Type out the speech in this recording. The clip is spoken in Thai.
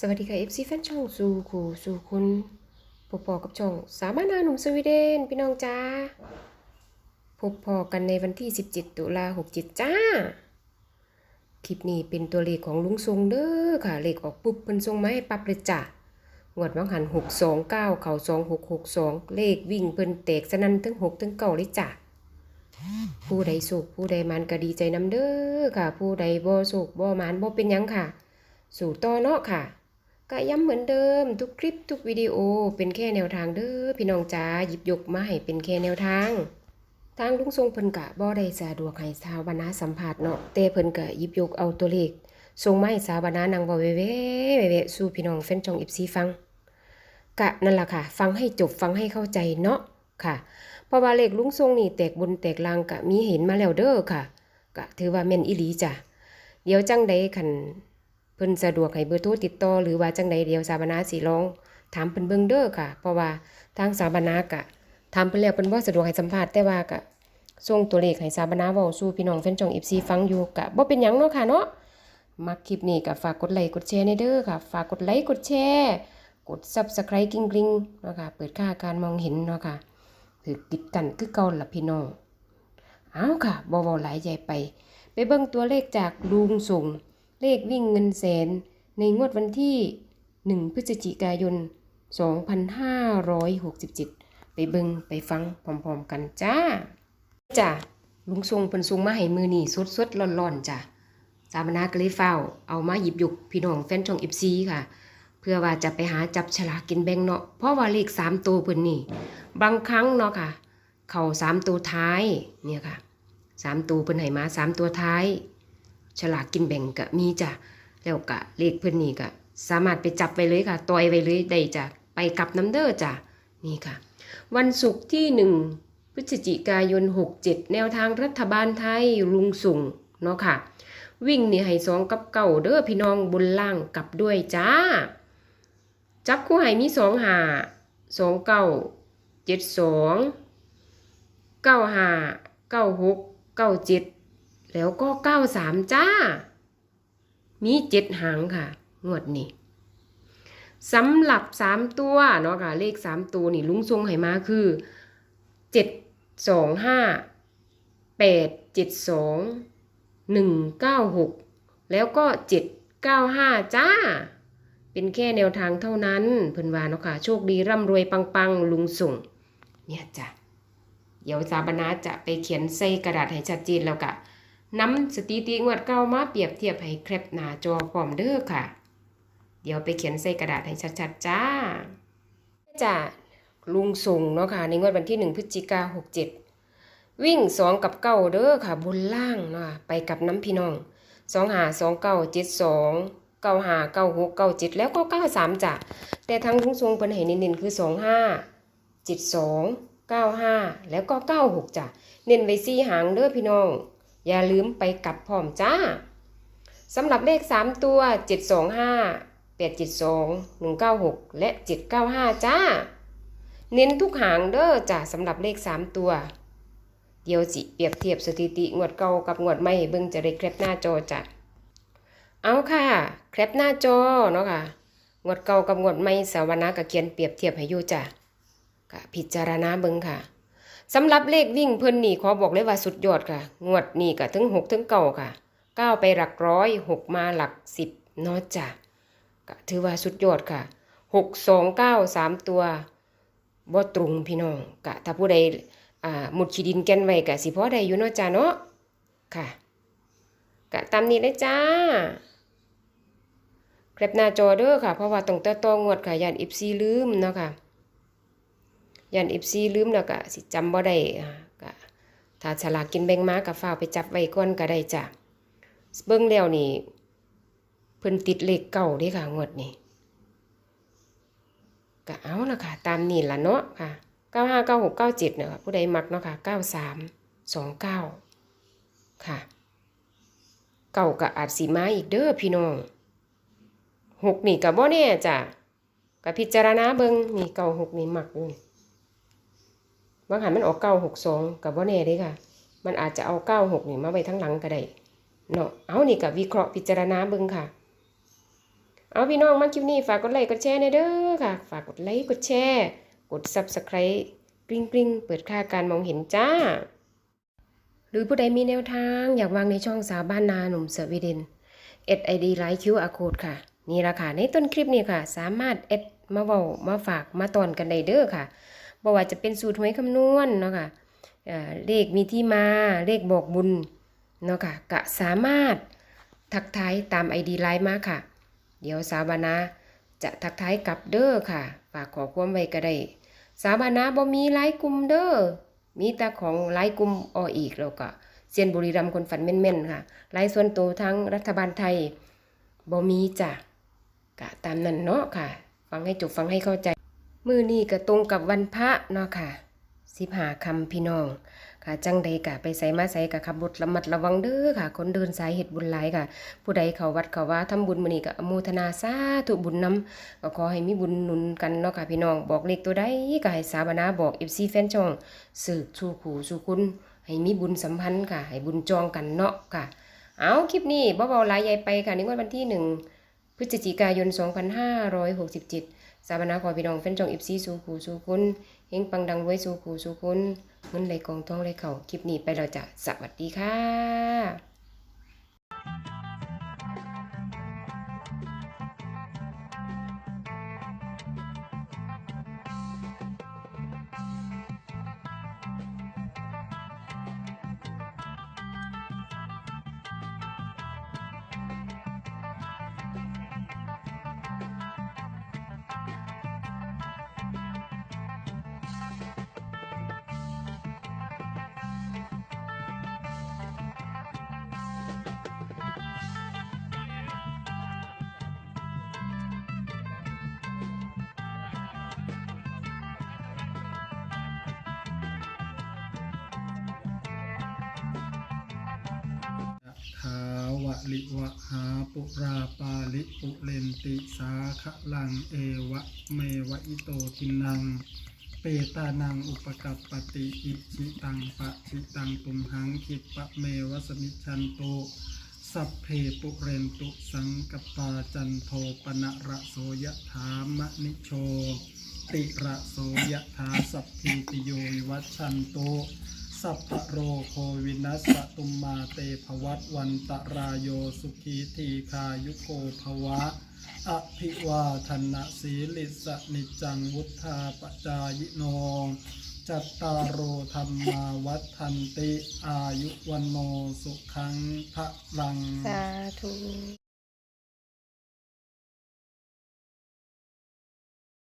สวัสดีค่ะ FC แฟนช่องสู่คู่สู่คุณพบพอกับช่อง สามานาหนุ่มสวีเดน พี่น้องจ้าพบพอกันในวันที่ 17 ตุลา67 จ้า คลิปนี้เป็นตัวเลขของลุงทรงเด้อค่ะ เลขออกปุ๊บเพิ่นทรงมาให้ปั๊บเลยจ้างวดวังหัน 629 เข่า 2662 เลขวิ่งเพิ่นแตกสนั่นทั้ง6ทั้งเก้าเลยจ้าผู้ใดสุขผู้ใดมันก็ดีใจนำเด้อค่ะ ผู้ใดบ่สุขบ่มันบ่เป็นยังค่ะ สู่ต่อเนาะค่ะ ก็ย้ำเหมือนเดิมทุกคลิปทุกวิดีโอเป็นแค่แนวทางเด้อพี่น้องจ๋าหยิบยกมาให้เป็นแค่แนวทาง ทางลุงทรงเพิ่นกะบ่ได้สะดวกให้สาวบรรณาสัมภาษณ์เนาะแต่เพิ่นกะหยิบยกเอาตัวเลขส่งไม้สาวบรรณานางบ่เว้เว้เว้สู่พี่น้องแฟนช่อง FC ฟังกะนั่นล่ะค่ะ ฟังให้จบฟังให้เข้าใจเนาะค่ะเพราะว่าเลขลุงทรงนี่แตกบนแตกล่างกะมีเห็นมาแล้วเด้อค่ะกะถือว่าแม่นอีหลีจ้ะเดี๋ยวจังใดคัน เพิ่นสะดวกให้เบอร์โทรติดต่อหรือว่าจังใดเดียวสาบนาสิลอง ถามเพิ่นเบิ่งเด้อค่ะ เพราะว่าทางสาบนากะถามเพิ่นแล้วเพิ่นบ่สะดวกให้สัมภาษณ์แต่ว่ากะส่งตัวเลขให้สาบนาเว้าสู่พี่น้องแฟนช่อง FC ฟังอยู่กะบ่เป็นหยังเนาะค่ะเนาะมักคลิปนี้ก็ฝากกดไลค์กดแชร์ในเด้อค่ะ ฝากกดไลค์กดแชร์กด Subscribe กริ๊งๆเนาะค่ะเปิดค่าการมองเห็นเนาะค่ะคือติดกันคือเก่าล่ะพี่น้องเอาค่ะบ่เว้าหลายใหญ่ไป ไปเบิ่งตัวเลขจากลุงส่ง เลขวิ่งเงินแสน ในงวดวันที่ 1 พฤศจิกายน 2567 ไปเบิงไปฟังพร้อมๆกันจ้า จ้าลุงทรงเพิ่นทรงมาให้มือนี่สดๆร้อนๆจ้ะสามนากเลยเฝ้า เอามาหยิบยุกพี่น้องแฟนช่อง FC ค่ะ เพื่อว่าจะไปหาจับฉลากกินแบ่งเนาะเพราะว่าเลข3ตัวเพิ่นนี่ บางครั้งเนาะค่ะ เข้า3ตัวท้ายเนี่ยค่ะ3ตัวเพิ่นให้มา3ตัวท้าย ฉลากกินแบ่งก็มีจ้ะแล้วก็เลขเพิ่นนี่ก็สามารถไปจับไว้เลยค่ะต่อยไว้เลยได้จ้ะไปกลับน้ำเด้อจ้ะนี่ค่ะ วันศุกร์ที่1พฤศจิกายน 67 แนวทางรัฐบาลไทยลุงสุ่งเนาะค่ะ วิ่งนี่ให้สองกับเก่าเด้อพี่น้องบนล่างกลับด้วยจ้า จับคู่ให้มีสองหาสองเก้าเจ็ดสองเก้าหาเก้าหกเก้าเจ็ด แล้วก็เก้าสามจ้า มีเจ็ดหางค่ะ งวดนี้สำหรับสามตัวเนาะค่ะ เลขสามตัวนี่ลุงทรงให้มาคือเจ็ดสองห้าแปดเจ็ดสองหนึ่งเก้าหกแล้วก็เจ็ดเก้าห้าจ้า เป็นแค่แนวทางเท่านั้นเพิ่นว่าเนาะค่ะ โชคดีร่ำรวยปังๆ ลุงส่ง เนี่ยจ้ะ เดี๋ยวสาบนาจะไปเขียนใส่กระดาษให้ชัดเจนแล้วกะ นำสถิติงวดเก่ามาเปรียบเทียบให้แคปหน้าจอพร้อมเด้อค่ะ เดี๋ยวไปเขียนใส่กระดาษให้ชัดๆจ้าจ้าลุงส่งเนาะค่ะ ในงวดวันที่1พฤศจิกา67วิ่ง2กับเก้าเด้อค่ะ บนล่างเนาะไปกับน้ำพี่น้อง2หา2เก้า7 2 9หา9 6 9 7แล้วก็93จ้ะแต่ทางลุงทรงเพิ่นให้เน้นๆคือ2 5 7 2 9 5แล้วก็96จ้ะเน้นไว้สี่หางเด้อพี่น้อง อย่าลืมไปกลับพร้อมจ้าสำหรับเลข 3 ตัว 725 872 196 และ 795 จ้า เน้นทุกหางเด้อจ้าสำหรับเลข 3 ตัว เดี๋ยวสิเปรียบเทียบสถิติงวดเก่ากับงวดใหม่เบิ่งจะได้แคปหน้าจอจ้ะเอาค่ะ แคปหน้าจอเนาะค่ะงวดเก่ากับงวดใหม่สาวนาก็เขียนเปรียบเทียบให้อยู่จ้ะก็พิจารณาเบิ่งค่ะ สำหรับเลขวิ่งเพิ่นนี่ขอบอกเลยว่าสุดยอดค่ะ งวดนี่ก็ถึงหกถึงเก้าค่ะเก้าไปหลักร้อยหกมาหลักสิบเนาะจ้ะก็ถือว่าสุดยอดค่ะหกสองเก้าสามตัวบ่ตรงพี่น้องกะถ้าผู้ใดอ่าหมุดขีดินแกนไว้กะสิพอได้อยู่เนาะจ้ะเนาะค่ะกะตามนี้เลยจ้าแคปหน้าจอเด้อค่ะ เพราะว่าต้องแต่ตองวดค่ะยานอิฟซีลืมเนาะค่ะ ยันเอฟซีลืมแล้วก็สิจำบ่ได้ก็ถ้าฉลากกินแบ่งมาก็ฝ้าไปจับไว้ก่อนก็ได้จ้ะเบิ่งแล้วนี่เพิ่นติดเลขเก่าด้ค่ะงวดนี้ก็เอาละค่ะ ตามนี่ละเนาะค่ะ959697เนี่ยค่ะผู้ใดมักเนาะค่ะ9329ค่ะเก่าก็อาจสิมาอีกเด้อพี่น้องหกนี่ก็บ่แน่จ้ะก็พิจารณาเบิ่งนี่เก่าหกนี่มักอยู่ บางหันมันออกเก้าหกสองกับว่าแน่เด้ค่ะ มันอาจจะเอาเก้าหกนี่มาไว้ทั้งหลังก็ได้เนาะเอานี่กับวิเคราะห์พิจารณาเบิ่งค่ะ เอาพี่น้องมาคลิปนี้ฝากกดไลค์กดแชร์ในเด้อค่ะ ฝากกดไลค์กดแชร์กด Subscribe กริ๊งกริ๊งเปิดค่าการมองเห็นจ้า หรือผู้ใดมีแนวทางอยากวางในช่องสาวบ้านนาหนุ่มเสวีเดนเอ็ดไอดีไลค์คิวอาโคดค่ะ นี่ละค่ะ ในต้นคลิปนี้ค่ะ สามารถเอ็ดมาเว้ามาฝากมาตอนกันได้เด้อค่ะ บ่ว่าจะเป็นสูตรหวยคำนวณเนาะค่ะเอ่อเลขมีที่มาเลขบอกบุญเนาะค่ะก็สามารถทักทายตามไอดีไลน์มาค่ะ เดี๋ยวสาวบานาจะทักทายกลับเด้อค่ะฝากขอความไว้ก็ได้สาวบานาบ่มีไลน์กลุ่มเด้อมีแต่ของไลน์กลุ่มออีกแล้วก็เซียนบุรีรัมย์คนฝันแม่นๆค่ะไลน์ส่วนตัวทั้งรัฐบาลไทยบ่มีจ้ะกะตามนั้นเนาะค่ะ ฟังให้จบฟังให้เข้าใจ มือนี้ก็ตรงกับวันพระเนาะค่ะสิบหาคำพี่น้อง ค่ะจังใดกะไปใส่มาใส่กะขับรถระมัดระวังเด้อค่ะ คนเดินสายเฮ็ดบุญหลายค่ะ ผู้ใดเขาวัดเขาว่าทำบุญมือนี้ก็อนุโมทนาสาธุบุญนำก็ขอให้มีบุญหนุนกันเนาะค่ะพี่น้อง บอกเลขตัวใดก็ให้สาบนาบอก FC แฟนช่องสืบสู่ขู่สู่คุณให้มีบุญสัมพันธ์ค่ะ ให้บุญจองกันเนาะค่ะ เอาคลิปนี้บ่เบาหลายใหญ่ไปค่ะในวดวันที่1 พฤศจิกายน 2567 สาบนาขอพี่น้องแฟนจองอิบซีสู่ขู่สู่คุณเฮงปังดังไว้สู่ขู่สู่คุณเงินไหลกองทองไหลเข่าคลิปนี้ไปแล้วจ้ะสวัสดีค่ะ ขาวะลิวะหาปุราปาลิปุเรนติสาขลังเอวะเมวะอิโตทินัง เปตานังอุปกัปปติอิชิตังปะชิตังตุมหังคิปะเมวะสมิชันโตสัพเพปุเรนตุสังกปาจันโทปนะระโสยถามะนิโชติระโสยถาสัพพิติโยวัชันโต สัพพโรโควินัสสตุมมาเตภวัตวันตรายโยสุขีทีคายุโกภวะ อภิวาทนะสีลิสนิจังวุธาปจายโนจัตตารโอธรรมาวัฏันติ อายุวันโนสุขังพระลัง สาธุ